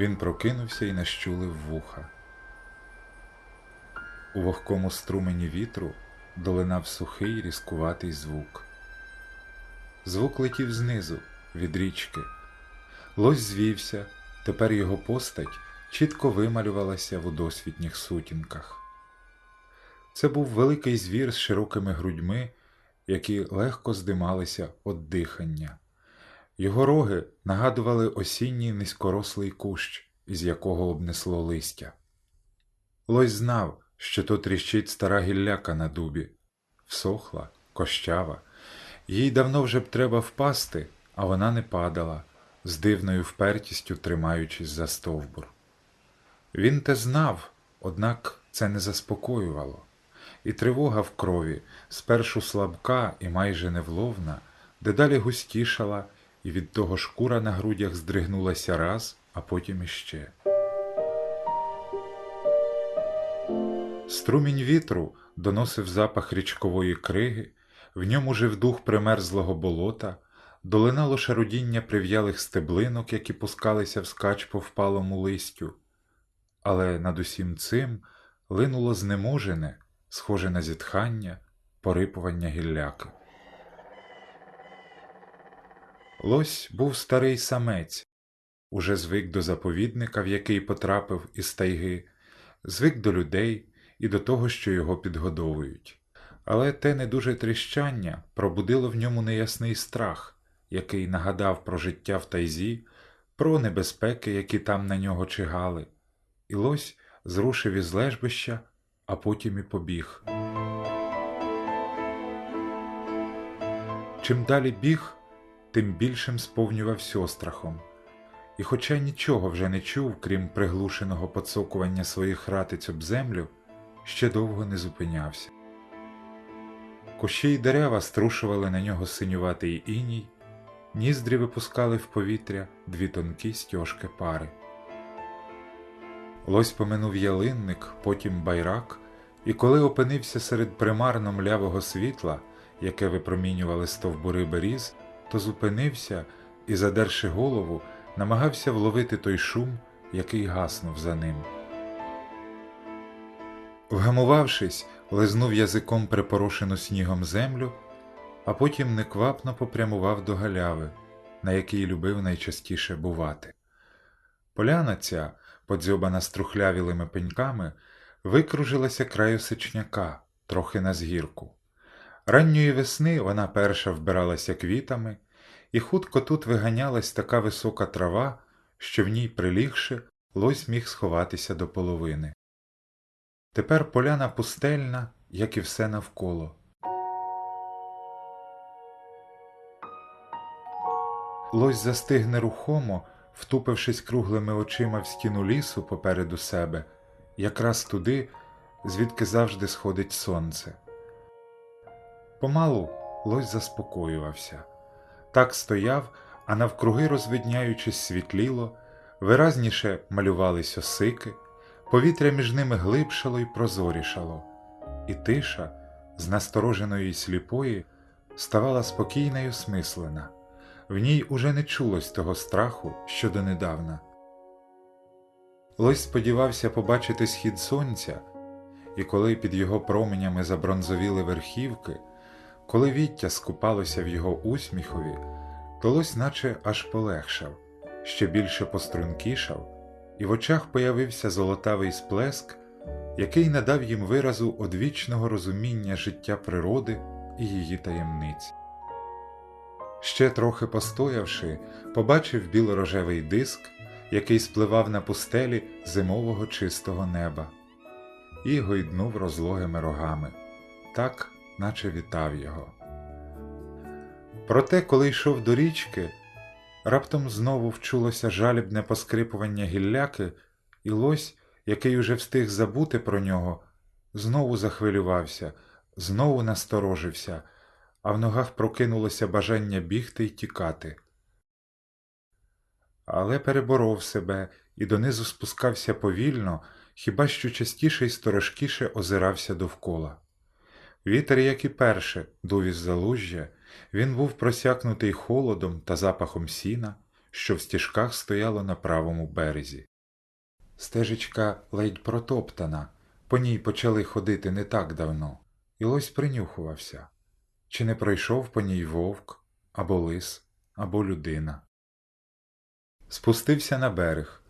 Він прокинувся і нащулив вуха. У вогкому струмені вітру долинав сухий різкуватий звук. Звук летів знизу, від річки. Лось звівся, тепер його постать чітко вималювалася в удосвітніх сутінках. Це був великий звір з широкими грудьми, які легко здималися від дихання. Його роги нагадували осінній низькорослий кущ, із якого обнесло листя. Лось знав, що то тріщить стара гілляка на дубі, всохла, кощава. Їй давно вже б треба впасти, а вона не падала, з дивною впертістю тримаючись за стовбур. Він те знав, однак це не заспокоювало, і тривога в крові, спершу слабка і майже невловна, дедалі густішала, і від того шкура на грудях здригнулася раз, а потім іще. Струмінь вітру доносив запах річкової криги, в ньому жив дух примерзлого болота, долинало шарудіння прив'ялих стеблинок, які пускалися вскач по впалому листю. Але над усім цим линуло знеможене, схоже на зітхання, порипування гілляки. Лось був старий самець, уже звик до заповідника, в який потрапив із тайги, звик до людей і до того, що його підгодовують. Але те недуже тріщання пробудило в ньому неясний страх, який нагадав про життя в тайзі, про небезпеки, які там на нього чигали, і лось зрушив із лежбища, а потім і побіг. Чим далі біг, тим більшим сповнювався острахом. І хоча нічого вже не чув, крім приглушеного поцокування своїх ратиць об землю, ще довго не зупинявся. Кущі й дерева струшували на нього синюватий іній, ніздрі випускали в повітря дві тонкі стяжки пари. Лось поминув ялинник, потім байрак, і коли опинився серед примарно млявого світла, яке випромінювали стовбури беріз, то зупинився і, задерши голову, намагався вловити той шум, який гаснув за ним. Вгамувавшись, лизнув язиком припорошену снігом землю, а потім неквапно попрямував до галяви, на якій любив найчастіше бувати. Поляна ця, подзьобана струхлявілими пеньками, викружилася краю сичняка, трохи на згірку. Ранньої весни вона перша вбиралася квітами, і хутко тут виганялась така висока трава, що в ній прилігши, лось міг сховатися до половини. Тепер поляна пустельна, як і все навколо. Лось застиг нерухомо, втупившись круглими очима в стіну лісу попереду себе, якраз туди, звідки завжди сходить сонце. Помалу лось заспокоювався. Так стояв, а навкруги, розвидняючись, світліло, виразніше малювались осики, повітря між ними глибшало й прозорішало, і тиша, з настороженої й сліпої, ставала спокійна й осмислена. В ній уже не чулось того страху, що донедавна. Лось сподівався побачити схід сонця, і коли під його променями забронзовіли верхівки, коли віття скупалося в його усміхові, то лось наче аж полегшав, ще більше пострункішав, і в очах появився золотавий сплеск, який надав їм виразу одвічного розуміння життя природи і її таємниць. Ще трохи постоявши, побачив білорожевий диск, який спливав на пустелі зимового чистого неба, і гойднув розлогими рогами, так, наче вітав його. Проте, коли йшов до річки, раптом знову вчулося жалібне поскрипування гілляки, і лось, який уже встиг забути про нього, знову захвилювався, знову насторожився а в ногах прокинулося бажання бігти й тікати. Але переборов себе і донизу спускався повільно, хіба що частіше й сторожкіше озирався довкола. Вітер, як і перше, дув із залужжя, він був просякнутий холодом та запахом сіна, що в стіжках стояло на правому березі. Стежечка ледь протоптана, по ній почали ходити не так давно, і лось принюхувався, чи не пройшов по ній вовк, або лис, або людина. Спустився на берег.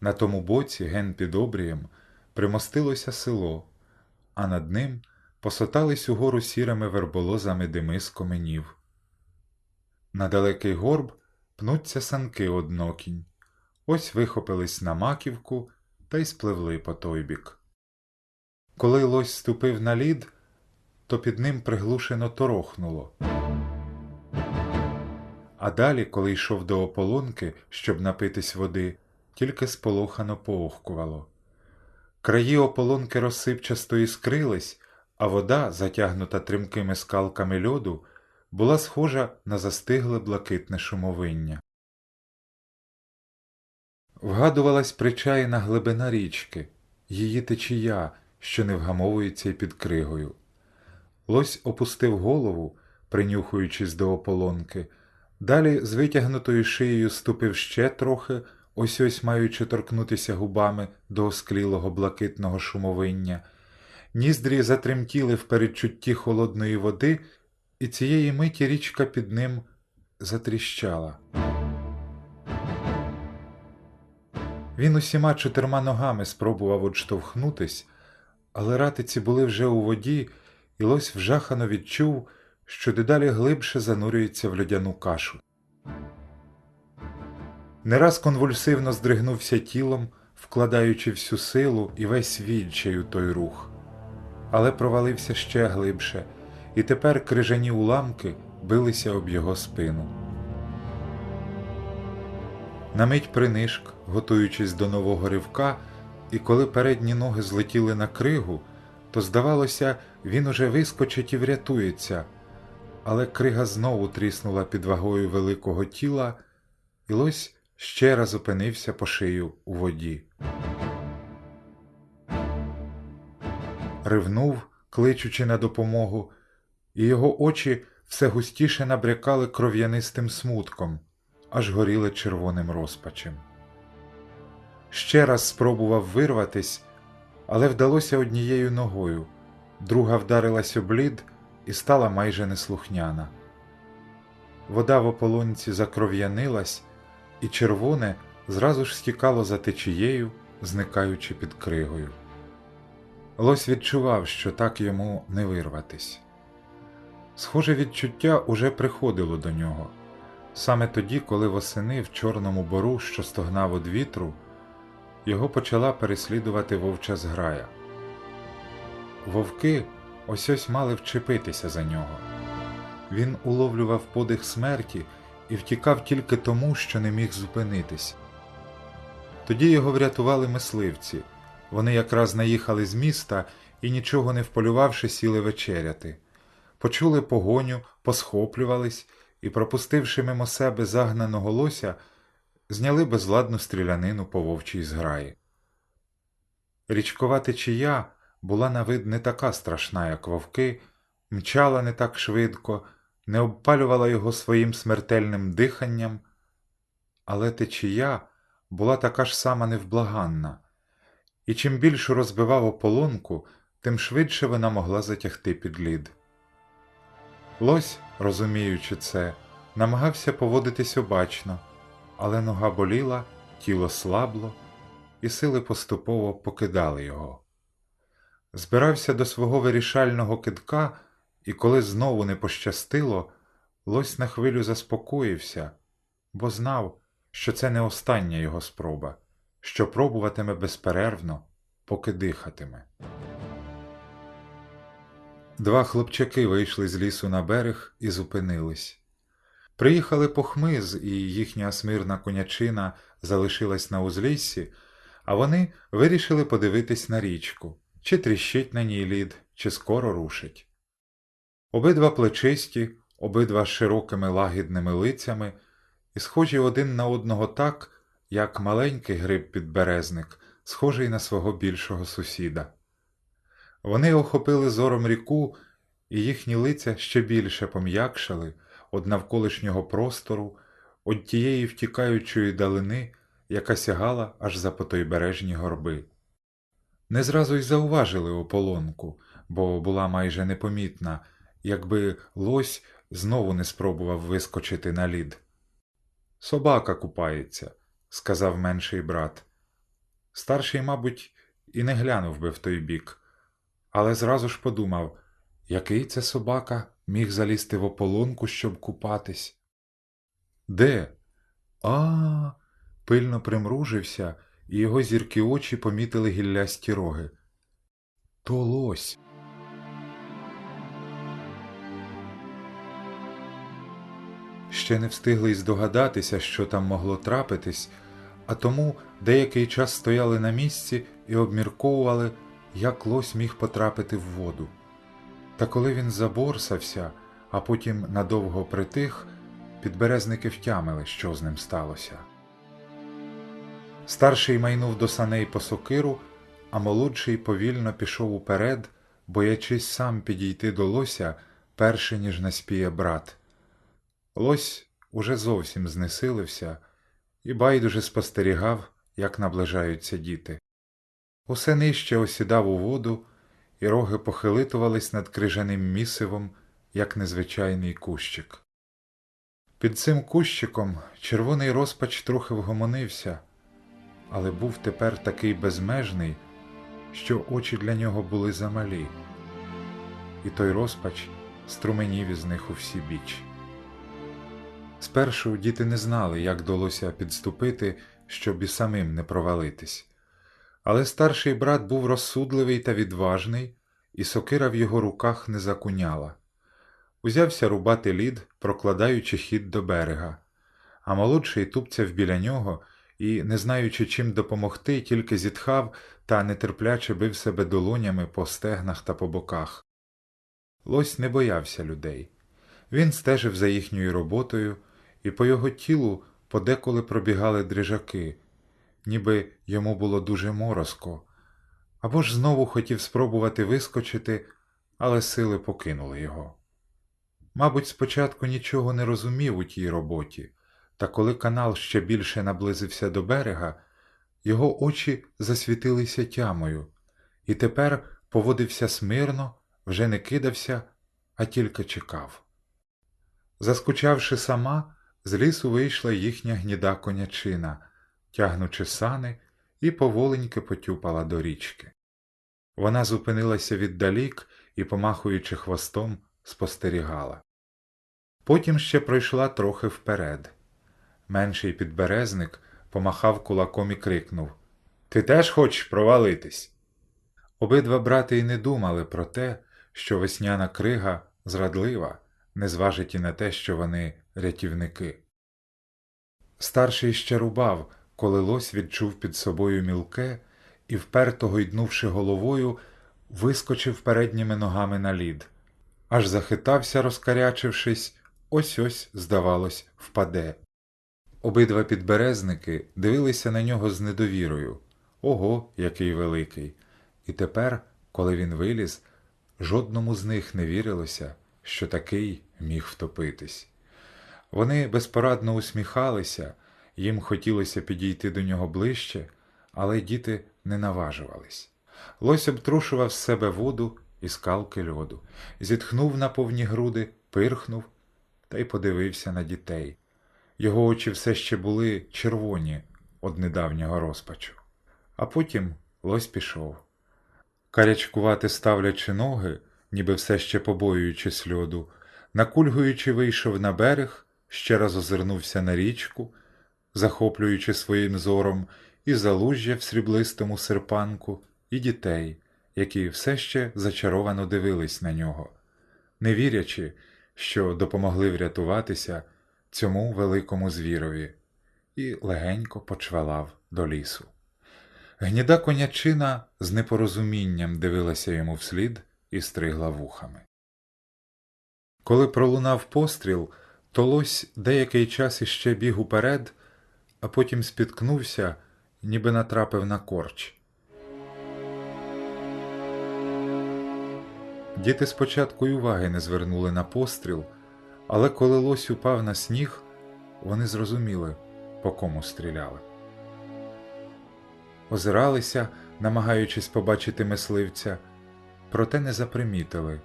На тому боці, ген під обрієм, примостилося село, а над ним посотались угору сірими верболозами дими з коменів. На далекий горб пнуться санки однокінь, ось вихопились на маківку та й спливли по той бік. Коли лось ступив на лід, то під ним приглушено торохнуло. А далі, коли йшов до ополонки, щоб напитись води, тільки сполохано поохкувало. Краї ополонки розсипчасто іскрились, а вода, затягнута тримкими скалками льоду, була схожа на застигле блакитне шумовиння. Вгадувалась причаїна глибина річки, її течія, що не вгамовується й під кригою. Лось опустив голову, принюхуючись до ополонки, далі з витягнутою шиєю ступив ще трохи, ось ось маючи торкнутися губами до осклілого блакитного шумовиння. Ніздрі затремтіли в передчутті холодної води, і цієї миті річка під ним затріщала. Він усіма чотирма ногами спробував odштовхнутись, але ратиці були вже у воді, і лось вжахано відчув, що дедалі глибше занурюється в льодяну кашу. Не раз конвульсивно здригнувся тілом, вкладаючи всю силу і весь відчай у той рух, але провалився ще глибше, і тепер крижані уламки билися об його спину. На мить принишк, готуючись до нового ривка, і коли передні ноги злетіли на кригу, то, здавалося, він уже вискочить і врятується, але крига знову тріснула під вагою великого тіла, і лось ще раз опинився по шию у воді. Ривнув, кличучи на допомогу, і його очі все густіше набрякали кров'янистим смутком, аж горіли червоним розпачем. Ще раз спробував вирватись, але вдалося однією ногою, друга вдарилась об лід і стала майже неслухняна. Вода в ополонці закров'янилась, і червоне зразу ж стікало за течією, зникаючи під кригою. Лось відчував, що так йому не вирватись. Схоже відчуття уже приходило до нього саме тоді, коли восени в чорному бору, що стогнав від вітру, його почала переслідувати вовча зграя. Вовки ось ось мали вчепитися за нього. Він уловлював подих смерті і втікав тільки тому, що не міг зупинитись. Тоді його врятували мисливці. Вони якраз наїхали з міста і, нічого не вполювавши, сіли вечеряти. Почули погоню, посхоплювались і, пропустивши мимо себе загнаного лося, зняли безладну стрілянину по вовчій зграї. Річкова течія була на вид не така страшна, як вовки, мчала не так швидко, не обпалювала його своїм смертельним диханням, але течія була така ж сама невблаганна, і чим більше розбивав ополонку, тим швидше вона могла затягти під лід. Лось, розуміючи це, намагався поводитись обачно, але нога боліла, тіло слабло, і сили поступово покидали його. Збирався до свого вирішального кидка, і коли знову не пощастило, лось на хвилю заспокоївся, бо знав, що це не остання його спроба, що пробуватиме безперервно, поки дихатиме. Два хлопчаки вийшли з лісу на берег і зупинились. Приїхали по хмиз, і їхня смирна конячина залишилась на узліссі, а вони вирішили подивитись на річку, чи тріщить на ній лід, чи скоро рушить. Обидва плечисті, обидва з широкими лагідними лицями, і схожі один на одного так, як маленький гриб підберезник, схожий на свого більшого сусіда. Вони охопили зором ріку, і їхні лиця ще більше пом'якшали од навколишнього простору, од тієї втікаючої далини, яка сягала аж за потойбережні горби. Не зразу й зауважили ополонку, бо була майже непомітна, якби лось знову не спробував вискочити на лід. Собака купається, сказав менший брат. Старший, мабуть, і не глянув би в той бік, але зразу ж подумав, який це собака міг залізти в ополонку, щоб купатись. Де? А, пильно примружився, і його зіркі очі помітили гіллясті роги. То лось. Ще не встигли й здогадатися, що там могло трапитись, а тому деякий час стояли на місці і обмірковували, як лось міг потрапити в воду. Та коли він заборсався, а потім надовго притих, підберезники втямили, що з ним сталося. Старший майнув до саней по сокиру, а молодший повільно пішов уперед, боячись сам підійти до лося, перше ніж наспіє брат. Лось уже зовсім знесилився і байдуже спостерігав, як наближаються діти. Усе нижче осідав у воду, і роги похилитувались над крижаним місивом, як незвичайний кущик. Під цим кущиком червоний розпач трохи вгомонився, але був тепер такий безмежний, що очі для нього були замалі, і той розпач струменів із них у всі біч. Спершу діти не знали, як долося підступити, щоб і самим не провалитись. Але старший брат був розсудливий та відважний, і сокира в його руках не закуняла. Узявся рубати лід, прокладаючи хід до берега, а молодший тупцяв біля нього і, не знаючи, чим допомогти, тільки зітхав та нетерпляче бив себе долонями по стегнах та по боках. Лось не боявся людей. Він стежив за їхньою роботою, і по його тілу подеколи пробігали дрижаки, ніби йому було дуже морозко, або ж знову хотів спробувати вискочити, але сили покинули його. Мабуть, спочатку нічого не розумів у тій роботі, та коли канал ще більше наблизився до берега, його очі засвітилися тямою, і тепер поводився смирно, вже не кидався, а тільки чекав. Заскучавши сама, з лісу вийшла їхня гніда конячина, тягнучи сани, і поволеньки потюпала до річки. Вона зупинилася віддалік і, помахуючи хвостом, спостерігала. Потім ще пройшла трохи вперед. Менший підберезник помахав кулаком і крикнув Ти теж хочеш провалитись? Обидва брати й не думали про те, що весняна крига зрадлива, не і на те, що вони рятівники. Старший ще рубав, коли лось відчув під собою мілке і, вперто гойднувши головою, вискочив передніми ногами на лід. Аж захитався, розкарячившись, ось ось, здавалось, впаде. Обидва підберезники дивилися на нього з недовірою. Ого, який великий! І тепер, коли він виліз, жодному з них не вірилося, що такий міг втопитись. Вони безпорадно усміхалися, їм хотілося підійти до нього ближче, але діти не наважувались. Лось обтрушував з себе воду і скалки льоду, зітхнув на повні груди, пирхнув та й подивився на дітей. Його очі все ще були червоні од недавнього розпачу. А потім лось пішов. Карячкувати ставлячи ноги, ніби все ще побоюючись льоду, накульгуючи, вийшов на берег, ще раз озирнувся на річку, захоплюючи своїм зором і залужжя в сріблистому серпанку, і дітей, які все ще зачаровано дивились на нього, не вірячи, що допомогли врятуватися цьому великому звірові, і легенько почвалав до лісу. Гніда конячина з непорозумінням дивилася йому вслід і стригла вухами. Коли пролунав постріл, то лось деякий час іще біг уперед, а потім спіткнувся, ніби натрапив на корч. Діти спочатку й уваги не звернули на постріл, але коли лось упав на сніг, вони зрозуміли, по кому стріляли. озиралися, намагаючись побачити мисливця, проте не запримітили.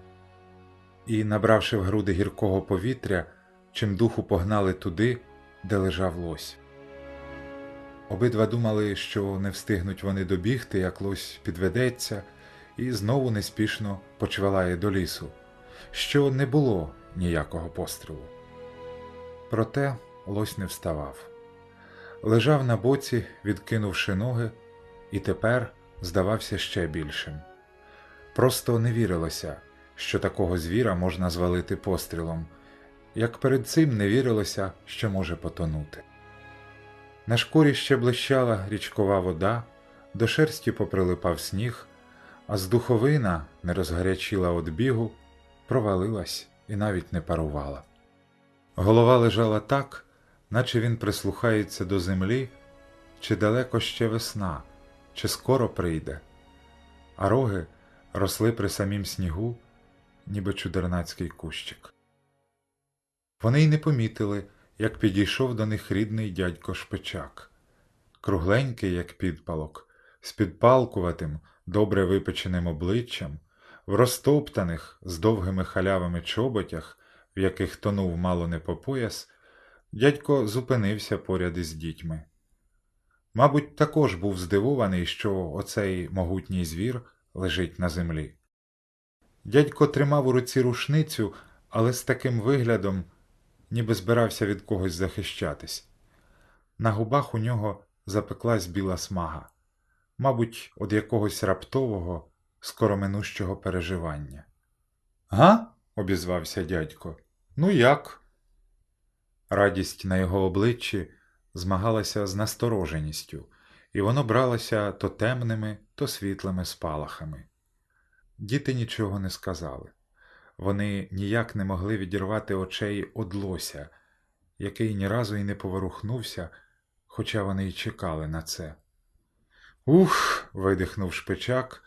І, набравши в груди гіркого повітря, чим духу погнали туди, де лежав лось. Обидва думали, що не встигнуть вони добігти, як лось підведеться, і знову неспішно почвалає до лісу, що не було ніякого пострілу. Проте лось не вставав. Лежав на боці, відкинувши ноги, і тепер здавався ще більшим. Просто не вірилося, що такого звіра можна звалити пострілом, як перед цим не вірилося, що може потонути. На шкурі ще блищала річкова вода, до шерсті поприлипав сніг, а з духовина не розгарячіла від бігу, провалилась і навіть не парувала. Голова лежала так, наче він прислухається до землі, чи далеко ще весна, чи скоро прийде, а роги росли при самім снігу, ніби чудернацький кущик. Вони й не помітили, як підійшов до них рідний дядько Шпичак, кругленький, як підпалок, з підпалкуватим, добре випеченим обличчям, в розтоптаних з довгими халявами чоботях, в яких тонув мало не по пояс, дядько зупинився поряд із дітьми. Мабуть, також був здивований, що оцей могутній звір лежить на землі. Дядько тримав у руці рушницю, але з таким виглядом, ніби збирався від когось захищатись. На губах у нього запеклась біла смага, мабуть, від якогось раптового, скороминущого переживання. Га? обізвався дядько. Ну як? Радість на його обличчі змагалася з настороженістю, і воно бралося то темними, то світлими спалахами. Діти нічого не сказали. Вони ніяк не могли відірвати очей од лося, який ні разу й не поворухнувся, хоча вони й чекали на це. Ух. видихнув шпичак,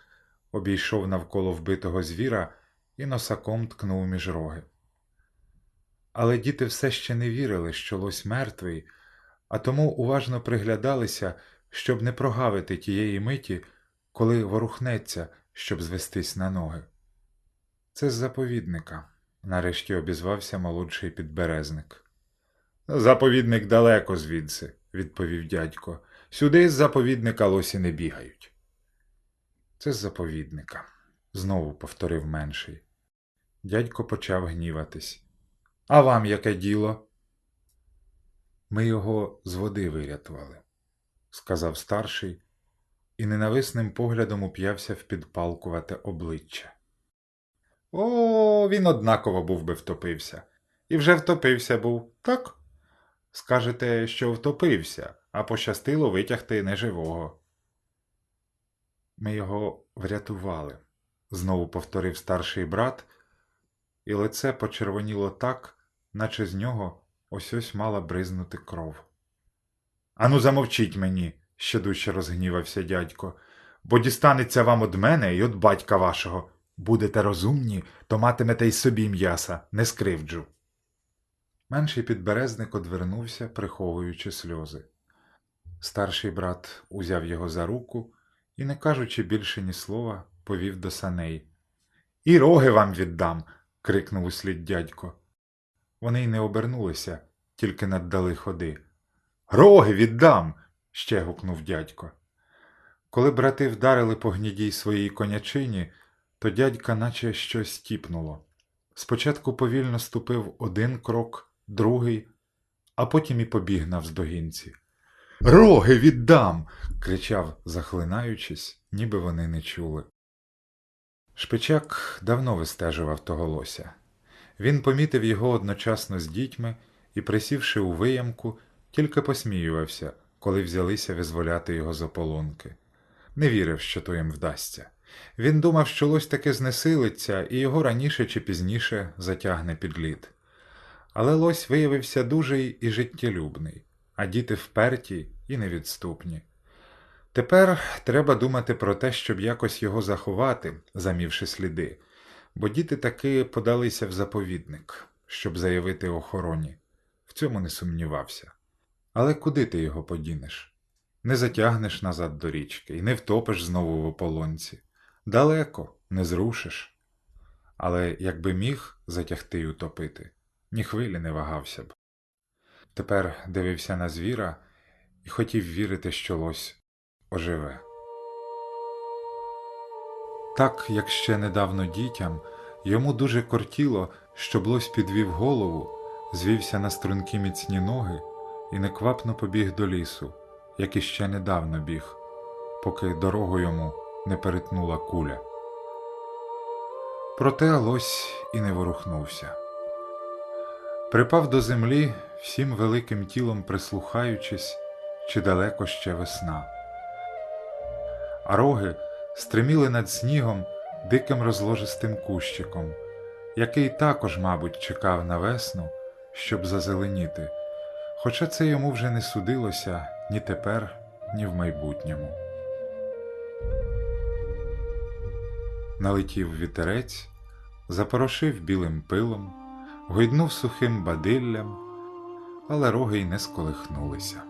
обійшов навколо вбитого звіра і носаком ткнув між роги. Але діти все ще не вірили, що лось мертвий, а тому уважно приглядалися, щоб не прогавити тієї миті, коли ворухнеться, щоб звестись на ноги. Це з заповідника, нарешті обізвався молодший підберезник. Заповідник далеко звідси, відповів дядько. Сюди з заповідника лосі не бігають. Це з заповідника, знову повторив менший. Дядько почав гніватись. А вам яке діло? Ми його з води вирятували, сказав старший, і ненависним поглядом уп'явся в підпалкувате обличчя. О, він однаково був би втопився. І вже втопився був, так? Скажете, що втопився, а пощастило витягти неживого. Ми його врятували, знову повторив старший брат, і лице почервоніло так, наче з нього ось ось мала бризнути кров. Ану, замовчіть мені, ще дужче розгнівався дядько, бо дістанеться вам од мене і од батька вашого. Будете розумні, то матимете й собі м'яса, не скривджу. Менший підберезник одвернувся, приховуючи сльози. Старший брат узяв його за руку і, не кажучи більше ні слова, повів до саней. І роги вам віддам. крикнув услід дядько. Вони й не обернулися, тільки наддали ходи. Роги віддам. Ще гукнув дядько. Коли брати вдарили по гнідій своїй конячині, то дядька наче щось тіпнуло. Спочатку повільно ступив один крок, другий, а потім і побіг навздогінці. Роги віддам. кричав, захлинаючись, ніби вони не чули. Шпичак давно вистежував того лося. Він помітив його одночасно з дітьми і, присівши у виямку, тільки посміювався, коли взялися визволяти його з ополонки. Не вірив, що то їм вдасться. Він думав, що лось таки знесилиться і його раніше чи пізніше затягне під лід. Але лось виявився дужий і життєлюбний, а діти вперті і невідступні. Тепер треба думати про те, щоб якось його заховати, замівши сліди, бо діти таки подалися в заповідник, щоб заявити охороні. В цьому не сумнівався. Але куди ти його подінеш? Не затягнеш назад до річки і не втопиш знову в ополонці. Далеко не зрушиш. Але якби міг затягти й утопити, ні хвилі не вагався б. Тепер дивився на звіра і хотів вірити, що лось оживе. Так, як ще недавно дітям, йому дуже кортіло, щоб лось підвів голову, звівся на струнки міцні ноги і неквапно побіг до лісу, як іще недавно біг, поки дорогу йому не перетнула куля. Проте лось і не ворухнувся. Припав до землі, всім великим тілом прислухаючись, чи далеко ще весна. А роги стриміли над снігом диким розложистим кущиком, який також, мабуть, чекав на весну, щоб зазеленіти, хоча це йому вже не судилося ні тепер, ні в майбутньому. Налетів вітерець, запорошив білим пилом, гойднув сухим бадиллям, але роги й не сколихнулися.